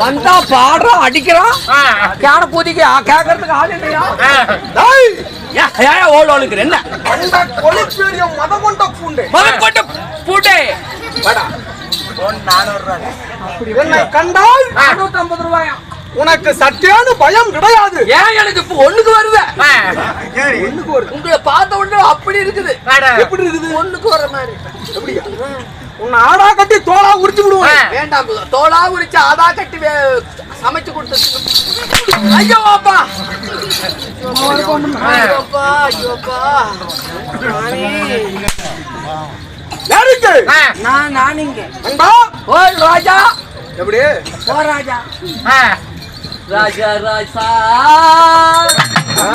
வந்தா பாடுறான் அடிக்கிறான். கேன பூதிக்கு கேட்கறதுக்கு ஆள் இல்லையா? டேய், ஏன் ஏன் ஓடு ஓடுங்கிற என்ன? மதம் கொண்ட பூண்டு. மதம் கொண்டு பூட்டே வாடா. என்னை கண்டால் நானூத்தி ஐம்பது ரூபாயா? உனக்கு சத்தியான பயம் கிடையாது. ஏன் எனக்கு இப்ப ஒண்ணுக்கு வருது? ஒண்ணுக்கு வருது உங்களை பார்த்த உடனே அப்படி இருக்குது. எப்படி இருக்குது? ஒண்ணுக்கு வர மாதிரி. எப்படியா? உன்னை ஆடா கட்டி தோளா உரிச்சு விடுவேன். வேண்டாம் தோலா உரிச்சு ஆதா கட்டி சமைச்சு கொடுத்து ஐயோ அப்பா. ஐயோப்பா ஐயோப்பா. நானே. யாருக்கு? நான் நானிங்க அன்பா? ஓ ராஜா. எப்படி? ஓ ராஜா. ராஜா ராஜா.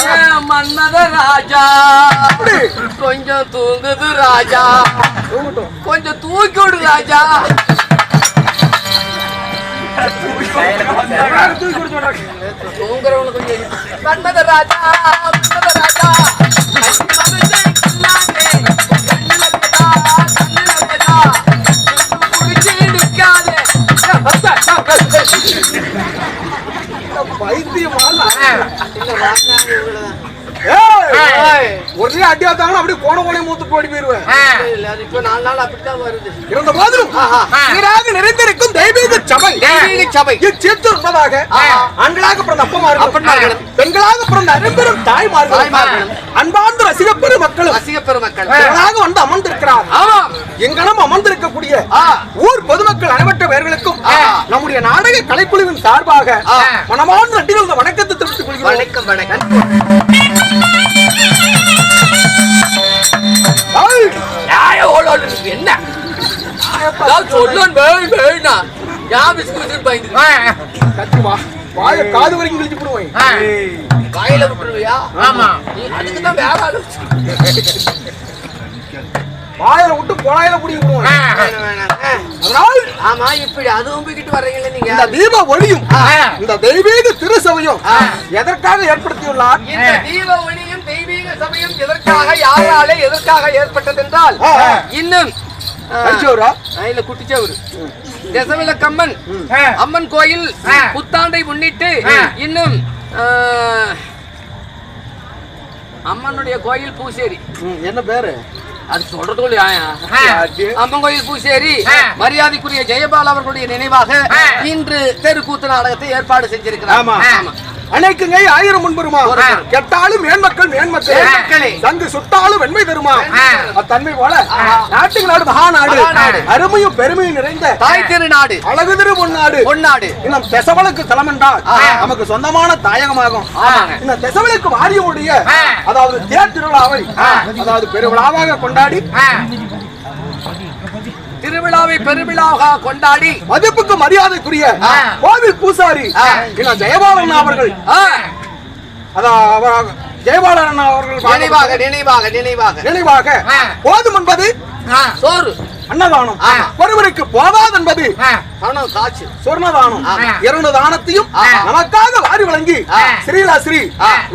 ஏ மன்மத ராஜா. கொஞ்சம் தூங்குது ராஜா. கொஞ்சம் தூக்கி விடு ராஜா? தூங்குறவனு கொஞ்சம் மன்மத ராஜா மன்மத ராஜா. ஒரே அடி ஆத்தாங்கன்னா அப்படியே கோண கோணைய மூத்து போடி போயிருவேன் இப்ப நாலு நாள் அப்படித்தான் வருது இருந்த போதிலும் நிறைந்திருக்கும் தெய்வீக சபை தெய்வீக சபை. இச்சேத்து என்பதாக ஆஹா. ஆண்களாக பிறந்த அப்பன்மார்களும். பெண்களாக பிறந்த அரும்பெரும் தாய்மார்களும். அன்பார்ந்த ரசிக பெருமக்களும் ரசிக பெருமக்கள் வந்து அமர்ந்திருக்கிறார் ஆமா எங்கனம் அமர்ந்திருக்கக்கூடிய. ஊர் பொதுமக்கள் அனைவற்ற பேர்களுக்கும் ஆ. நம்முடைய நாடக கலைக்குழுவின் சார்பாக. மனமான நட்டிகள் வணக்கத்தை வணக்கம் வணக்கம். என்ன? சொல்லணும் வேண் வேணா யா பிஸ்கு பிஸ்கு பயந்து. கத்தி வா வாய காது வரைக்கும் கிழிச்சு போடுவேன். வாயில விட்டுருவியா? ஆமா. அதுக்கு தான் வேற ஆளு வச்சு. வாயில விட்டு. ஆ. அதனால் ஆமா இப்படி அதுவும் போய்கிட்டு வர்றீங்களே நீங்க? இந்த தீப ஒளியும். ஆ. இந்த தெய்வீக ஆ. எதற்காக ஏற்படுத்தியுள்ளார்? இந்த தீப ஒளியும் தெய்வீக சமயம் எதற்காக யாராலே எதற்காக ஏற்பட்டது என்றால். இன்னும் இல்ல குட்டிச்சவரு. அம்மன் கோயில் புத்தாண்டை முன்னிட்டு இன்னும் அம்மனுடைய கோயில் பூசேரி. என்ன பேரு? அது சொல்றதுக்குள்ள. அம்மன் கோயில் பூசேரி மரியாதைக்குரிய ஜெயபால் அவர்களுடைய நினைவாக இன்று தெருக்கூத்து நாடகத்தை ஏற்பாடு செஞ்சிருக்கிறார். அனைக்குங்க ஆயிரம் முன்பெருமா ஒருவர். கெட்டாலும் மேன்மக்கள் மேன்மக்கள். சங்கு சுட்டாலும் வெண்மை தருமா ஆ. அத்தன்மை போல நாட்டுக்கு நாடு மகாநாடு. அருமையும் பெருமையும் நிறைந்த தாய் திருநாடு அழகு திரு பொன்னாடு பொன்னாடு இன்னும் தெசவலுக்கு தலம் என்றால் ஆ. நமக்கு சொந்தமான தாயகமாகும். இந்த தெசவலுக்கு வாரியமுடைய. அதாவது தேர் திருவிழாவை. அதாவது பெருவிழாவாக கொண்டாடி திருவிழாவை பெருவிழாவாக கொண்டாடி மதிப்புக்கு மரியாதைக்குரிய. கோவில் பூசாரி ஜெயபாலன் அவர்கள். ஜெயபாலன் அவர்கள் நினைவாக நினைவாக நினைவாக. நினைவாக. போதும் என்பது சோறு. அன்னதானம். ஒருவருக்கு போதாது என்பது பணம் காசு சொர்ணதானம். இரண்டு தானத்தையும். நமக்காக வாரி வழங்கி. ஸ்ரீலா ஸ்ரீ.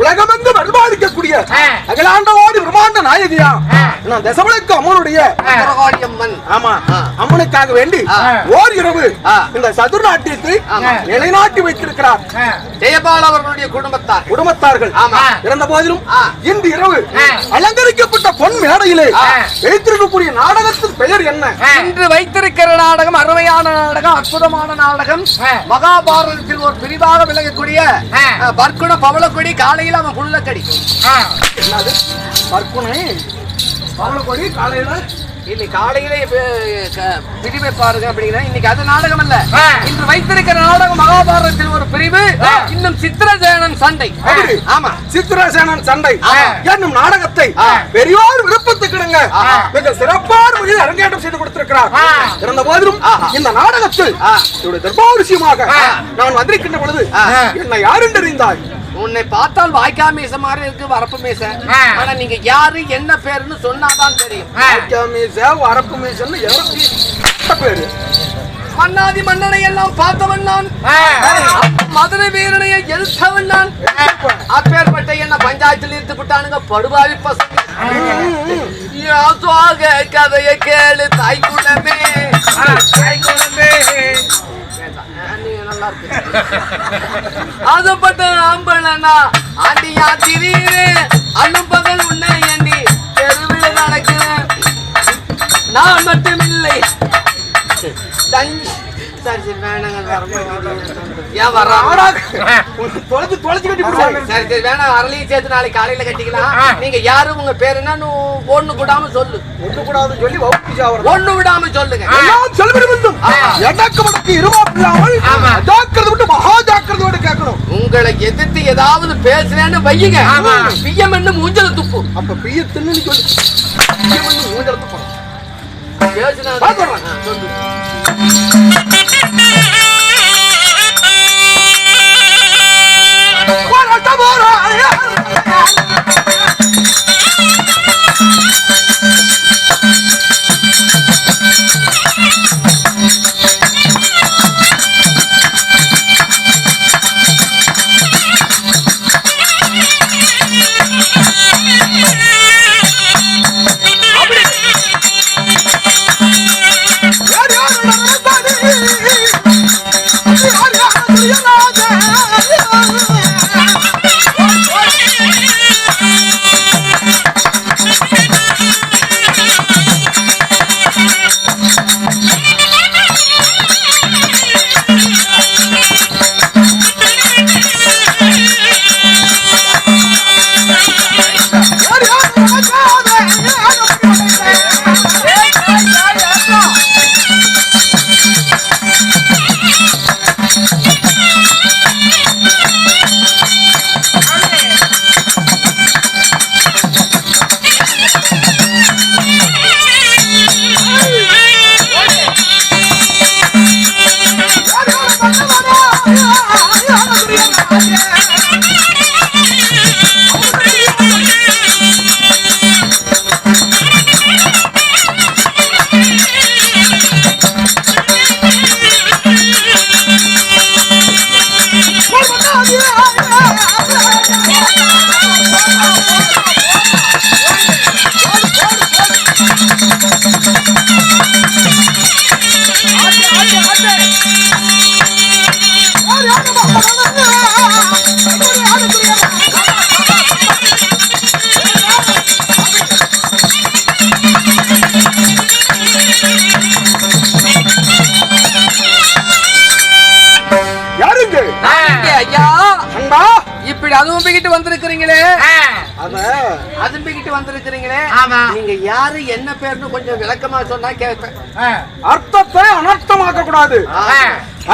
உலகமெங்கும் அனுபாதிக்கக்கூடிய ஆ. அகிலாண்டவாடி பிரம்மாண்ட நாயகியா. நான் தசமலுக்கு அம்மனுடைய ஆமா. அம்மனுக்காக வேண்டி. ஓர் இரவு. இந்த சதுர்நாட்டியத்தை. நிலைநாட்டி வைத்திருக்கிறார் ஜெயபால் அவர்களுடைய குடும்பத்தார் குடும்பத்தார்கள் ஆமா. இருந்த போதிலும். இன்று இரவு. அலங்கரிக்கப்பட்ட பொன் மேடையிலே. வைத்திருக்கக்கூடிய நாடகத்தின் பெயர் என்ன இன்று வைத்திருக்கிற நாடகம் அருமையான நாடகம் அற்புதமான நாடகம். மகாபாரதத்தில் ஒரு பிரிவாக விளங்கக்கூடிய பர்க்குண பவளக்கொடி காலையில் அவன் குள்ளக்கடி. என்னது? பற்புனை பவளக்கொடி காலையில இல்லை காலையிலே பிரிவை பாருங்க அப்படிங்கிற இன்னைக்கு அது நாடகம் அல்ல இன்று வைத்திருக்கிற நாடகம் மகாபாரதத்தில் ஒரு பிரிவு இன்னும் சித்திரசேனன் சண்டை? ஆமா சித்திரசேனன் சண்டை. என்னும் நாடகத்தை. பெரியோர் விருப்பத்துக்கிடுங்க. மிக சிறப்பான முறையில் அரங்கேற்றம் செய்து கொடுத்திருக்கிறார். இருந்த போதிலும். இந்த நாடகத்தில் தர்பாவசியமாக. நான் வந்திருக்கின்ற பொழுது. என்னை யார் என்று அறிந்தாய் உன்னை பார்த்தால் வாய்க்கா மீச மாதிரி இருக்கு வரப்பு மீச. ஆனா நீங்க யாரு என்ன பேருன்னு சொன்னாதான் தெரியும். ஐக்கிய மீச வரப்பு மீசன்னு பேரு. மன்னாதி மன்னனை எல்லாம் பார்த்தவன் நான். மதுரை வீரனை எதிர்த்தவன் நான். அப்பேற்பட்ட என்ன பஞ்சாயத்தில் இருந்து விட்டானுங்க படுபாவி பசங்க. கதைய கேளு தாய் குலமே தாய் நீங்க நல்லா இருக்கு. ஆசைப்பட்ட ஆம்பளனா ஆண்டியா திடீர்னு அண்ணும் பகல் உன்னை எண்ணி தெருவில் நடக்கிறேன். நான் மட்டுமில்லை. தங்கி சரி சரி வேணாங்க ஏன் வர்றான் ஆடா தொலைச்சு தொலைச்சு கட்டி சரி சரி வேணாம் அரளியும் சேர்த்து நாளைக்கு காலையில கட்டிக்கலாம். நீங்க யாரு உங்க பேர் என்ன ஒண்ணு விடாம சொல்லு. ஒண்ணு கூடாதுன்னு சொல்லி ஒண்ணு விடாம சொல்லுங்க. எல்லாம் செல்விட வேண்டும். இருமாப்பில்லாமல் ஜாக்கிரதை விட்டு மகா ஜாக்கிரதையோட கேட்கணும். உங்களை எதிர்த்து ஏதாவது பேசுறேன்னு வையுங்க. பிஎம் மூஞ்சல துப்பு. அப்ப பிய தின்னு சொல்லி. வந்து ஊஞ்சலத்து போறோம் பேசுனா சொல்லு. போராட்ட போராய. இப்படி அதும்பிக்கிட்டு வந்திருக்கிறீங்களே? அத அதும்பிக்கிட்டு வந்திருக்கிறீங்களே? ஆமா. நீங்க யாரு என்ன பேர்னு கொஞ்சம் விளக்கமா சொன்னா கேட்பேன் அர்த்தத்தை அனர்த்தமாக்க கூடாது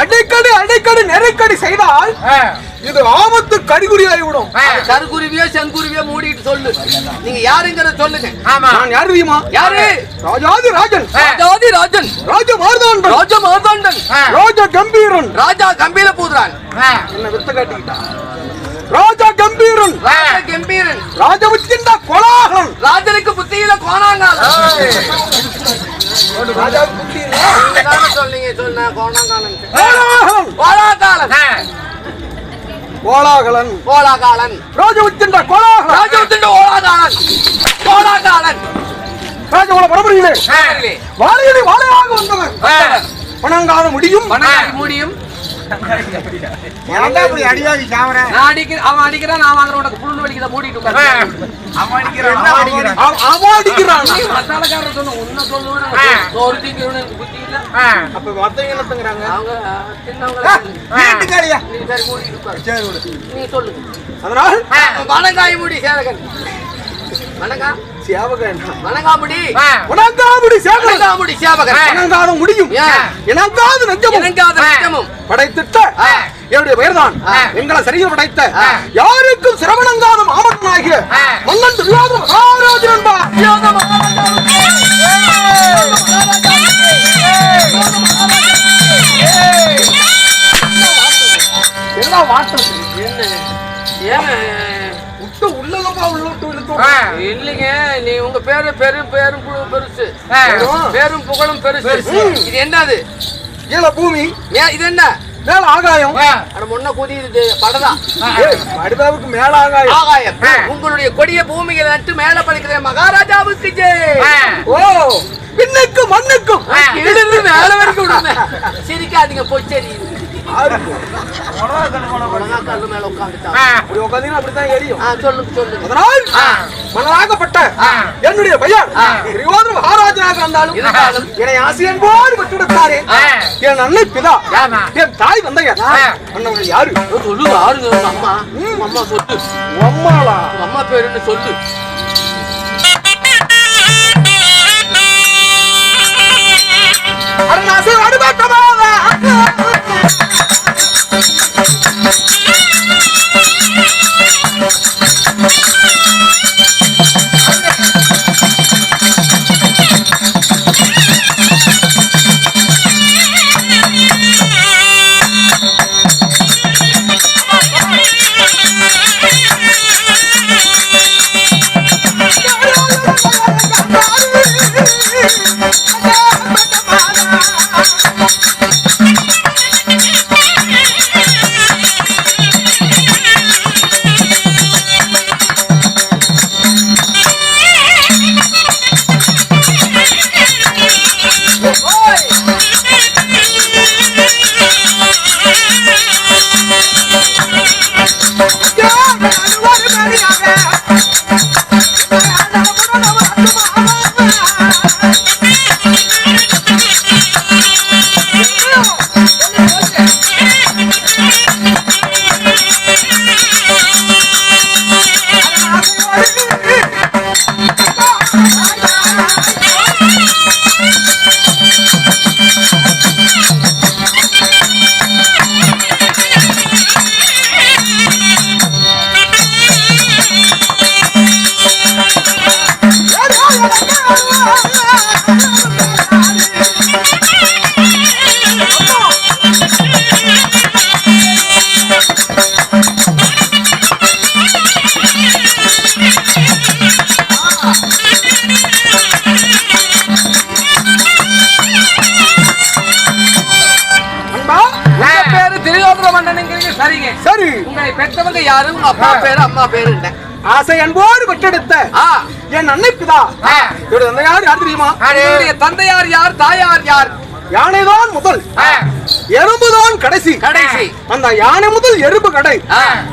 அடிக்கடி அடிக்கடி நெருக்கடி செய்தால் இது ஆபத்து கடிகுறியாகிவிடும். அது கருக்குருவியோ செங்குருவியோ மூடிட்டு சொல்லு. நீங்க யாருங்கிறத சொல்லுங்க. ஆமா. நான் யார் தெரியுமா? யாரு? ராஜாதி ராஜன். ராஜாதி ராஜன். ராஜ மார்தாண்டன். ராஜ மார்த்தாண்டன் ராஜ கம்பீரன். ராஜா கம்பீர பூதுரான். என்ன வித்த காட்டிக்கிட்டா? ராஜா கம்பீரன். ராஜ கம்பீரன். ராஜவுக்கின்ற கொலாகலன். ராஜனுக்கு புத்தியில கோணாங்காலம் ராஜா புத்தி இல்ல. நீங்க தானே சொன்னீங்க சொன்ன கோணாங்காலம் கோலாகலன். கோலாகாலன். கோலாகலன். கோலாகாலன் ராஜவுக்கின்ற கொலாகலன். ராஜவத்தின் ஓலாகாலன் கோலாகாலன். ராஜகுல பரம்பரையிலே சரி. வாழையடி வாழையாக வந்தவன். வணங்காத முடியும். முடியும். ஏன்டா இப்படி அடிவாங்கி சாவற. நான் அடிக்கிறேன் அவன் அடிக்கிறான் நான் வாங்குற உனக்கு புல்லு வலிக்கிறத மூடிட்டு உட்காரு. அவன் அடிக்கிறான் அவன் அடிக்கிறான்? அவ- அவன் அடிக்கிறான். நீ மசாலக்காரர் சொன்ன உன்னை சொல்லுவேன் ஆ. சோறு திங்கிறவனு எனக்கு புத்தி இல்ல. அப்ப மத்தவங்க என்னத்துங்கிறாங்க அவங்க சரி மூடிட்டு உட்காரு. நீ சொல்லுங்க அதனால்? வணங்காய் முடி சேவகன் வணங்கா. சேவகன். வணங்காமுடி. வணங்காமுடி சேவகன். வணங்காமுடி சேவகன். வணங்காத முடியும். ஏன்? இணங்காத நெஞ்சமும். படைத்திட்ட ஆ. என்னுடைய பெயர்தான். எங்களை சரியில் படைத்த. யாருக்கும் சிரவணங்காத மாமன்னனாகிய ஆ. மன்னன் துரியோதன மகாராஜன் என்பா. எல்லாம் வாட்டம் ஏங்க விட்டு உள்ளதப்பா உள்ள விட்டு இழுத்து இல்லைங்க நீ உங்க பேரு பெரு பேரும் பு- பெருசு. பேரும் புகழும் பெருசு. பெருசு. இது என்னது? கீழே பூமி. ஏன் இது என்ன? மேல ஆகாயம். முன்ன குதியுது படதான். ஏய், அடிதாவுக்கு மேல ஆகாயம். ஆகாயம். உங்களுடைய கொடிய பூமிகளை நட்டு மேல படைக்கிற மகாராஜாவுக்கு ஜெய் ஓ பின்னுக்கும் மண்ணுக்கும். இடிந்து மேல வரைக்கும் சிரிக்காதீங்க பொச்சரி என்னுடைய பையன் மகாராஜனாக இருந்தாலும் என்னை ஆசிரியன் போல் விட்டுவிட்டாரே. என் அன்னை பிதா என் தாய் அண்ணவங்க யாரு? சொல்லு உங்க அம்மா. அம்மா சொல்லு. அம்மாளா? அம்மா பேருன்னு சொல்லு. அருணாசி வடுபட்டமாக Thank you. சரி. உங்களை பெற்றவங்க யாரு உங்க அப்பா பேரு அம்மா பேரு ஆசை அன்போடு ஆ. என் அன்னை பிதா. இவருடைய தந்தை யார் தெரியுமா? தந்தையார் யார் தாயார் யார்? யானைதான் முதல். எறும்புதான் கடைசி. கடைசி. அந்த யானை முதல் எறும்பு கடை.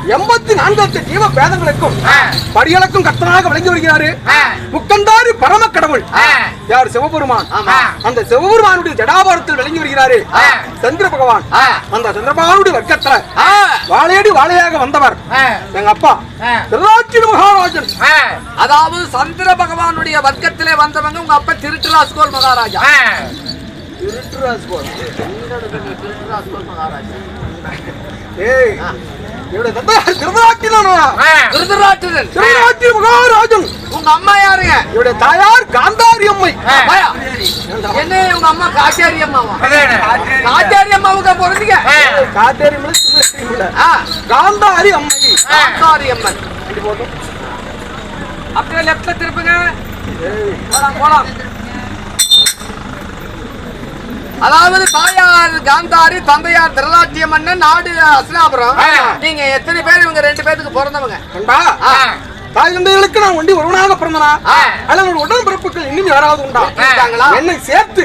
எண்பத்தி நான்காவது ஜீவ பேதங்களுக்கும் ஆ. படியளக்கும் கர்த்தனாக விளங்கி வருகிறாரு. ஆ. முக்கந்தாரி பரம கடவுள். யார்? சிவபெருமான். அந்த சிவபெருமானுடைய ஜடாபாரத்தில் விளங்கி வருகிறாரு. சந்திர பகவான். அந்த சந்திரபகவானுடைய வர்க்கத்துல வாழையடி வாழையாக வந்தவர். எங்க அப்பா. திருநாட்சி மகாராஜன். அதாவது சந்திர பகவானுடைய வர்க்கத்திலே வந்தவங்க உங்க அப்பா திருட்டுராஸ்கோல் மகாராஜா. மகாராஜன் உங்க அம்மா யாருங்க? இவருடைய தாயார் காந்தாரி அம்மை? என்ன உங்க அம்மா காட்டாரி அம்மாவா? காட்டாரி. அம்மாவுக்கு பிறந்தீங்க. ஆ, காந்தாரி அம்மை. காட்டாரி அம்மன். அப்படியே லெப்ட்ல திருப்புங்க. போலாம் போலாம். அதாவது தாயார் காந்தாரி தந்தையார் திருநாட்டிய மன்னன் நாடு அஸ்னாபுரம். ஆ. நீங்க எத்தனை பேர் இவங்க ரெண்டு பேருக்கு பிறந்தவங்க. தாய் தந்தைகளுக்கு நான் ஒண்டி ஒருவனாக பிறந்தனா? ஆ. அல்ல உடன் பிறப்புகள் இன்னும் யாராவது உண்டா? என்னை சேர்த்து.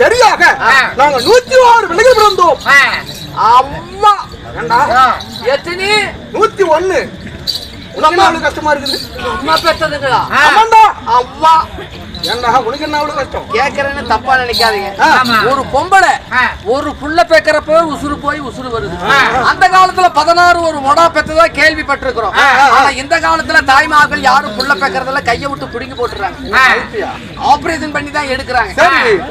சரியாக ஆ. நாங்க நூத்தி ஆறு விலைகள் பிறந்தோம் அம்மா. எத்தனை? நூத்தி ஒண்ணு கஷ்டமா இருக்குது? அம்மா பெற்றதுங்களா? அம்மா ஏண்டா உனக்கு என்ன அவ்வளவு கஷ்டம்? கேக்குறேன்னு தப்பா நினைக்காதீங்க. ஒரு பொம்பளை ஒரு புள்ள பெக்கறப்ப உசுறு போய் உசுறு வருது. அந்த காலத்துல பதினாறு ஒரு மொடா பெற்றதா கேள்விப்பட்டிருக்கிறோம். ஆனா இந்த காலத்துல தாய்மார்கள் யாரும் புள்ள பெக்கறதுல கைய விட்டு புடுங்கி போட்டுறாங்க. ஆபரேஷன் பண்ணி தான் எடுக்கிறாங்க.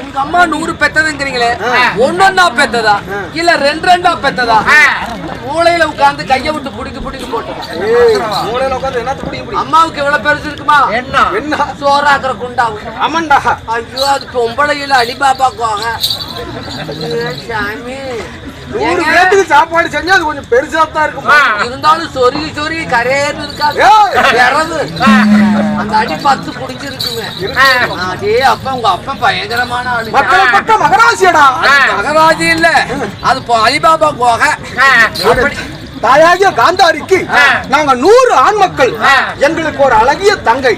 உங்க அம்மா நூறு பெத்ததுங்கிறீங்களே ஒன்னொன்னா பெத்ததா? இல்ல ரெண்டு ரெண்டா பெத்ததா? மூளையில உட்கார்ந்து கைய விட்டு புடிக்கி புடிக்கி முடியும் அம்மாவுக்கு எவ்வளவு பெருசு இருக்குமா? என்ன? சோறாக்குற குண்டாவும். ஆமாண்டா ஐயோ அது பொம்பளையில அலிபாபா கோக ஐயோ, சாமி. நூறு பேத்துக்கு சாப்பாடு செஞ்சா அது கொஞ்சம் பெருசா தான் இருக்கும்? இருந்தாலும் சொருகி சொருகி கரையேறு இருக்காது. இறவு அந்த அடி பத்து குடிச்சிருக்குங்க. அதே அப்ப உங்க அப்பா பயங்கரமான ஆளு மக்களை பக்கம் மகராசியடா. மகராஜி இல்ல. அது அலிபாபா அப்படி. தாயாகிய காந்தாரிக்கு நாங்க நூறு ஆண் மக்கள். எங்களுக்கு ஒரு அழகிய தங்கை.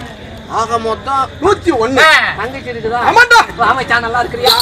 ஆக மொத்தம் நூத்தி ஒண்ணு. தங்கச்சி இருக்குதா? ஆமாண்டா. ஆமாச்சா நல்லா இருக்கிறியா?